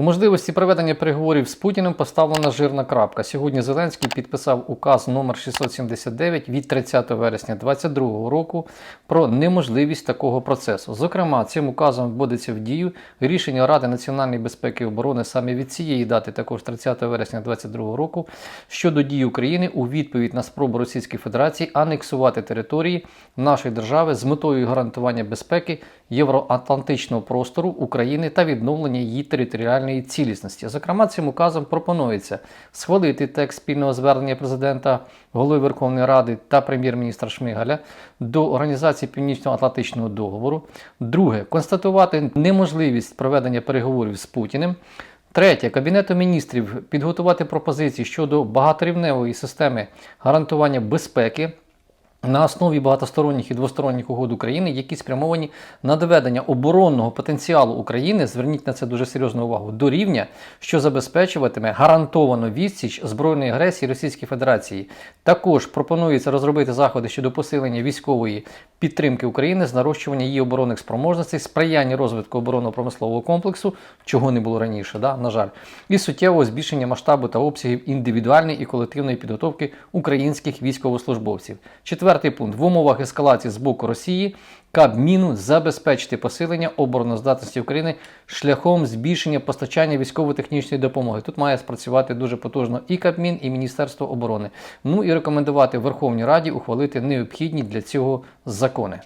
У можливості проведення переговорів з Путіним поставлена жирна крапка. Сьогодні Зеленський підписав указ номер 679 від 30 вересня 2022 року про неможливість такого процесу. Зокрема, цим указом вводиться в дію рішення Ради національної безпеки і оборони саме від цієї дати, також 30 вересня 2022 року, щодо дій України у відповідь на спробу Російської Федерації анексувати території нашої держави з метою гарантування безпеки євроатлантичного простору України та відновлення її територіальної цілісності. Зокрема, цим указом пропонується схвалити текст спільного звернення президента, голови Верховної Ради та прем'єр-міністра Шмигаля до Організації Північно-Атлантичного договору. Друге, констатувати неможливість проведення переговорів з Путіним. Третє, Кабінету міністрів підготувати пропозиції щодо багаторівневої системи гарантування безпеки на основі багатосторонніх і двосторонніх угод України, які спрямовані на доведення оборонного потенціалу України, зверніть на це дуже серйозну увагу, до рівня, що забезпечуватиме гарантовану відсіч збройної агресії Російської Федерації. Також пропонується розробити заходи щодо посилення військової підтримки України з нарощування її оборонних спроможностей, сприяння розвитку оборонно-промислового комплексу, чого не було раніше, да, на жаль, і суттєвого збільшення масштабу та обсягів індивідуальної і колективної підготовки українських військовослужбовців. Четвертий пункт в умовах ескалації з боку Росії Кабміну забезпечити посилення обороноздатності України шляхом збільшення постачання військово-технічної допомоги. Тут має спрацювати дуже потужно і Кабмін, і Міністерство оборони. Ну і рекомендувати Верховній Раді ухвалити необхідні для цього закони. zakone.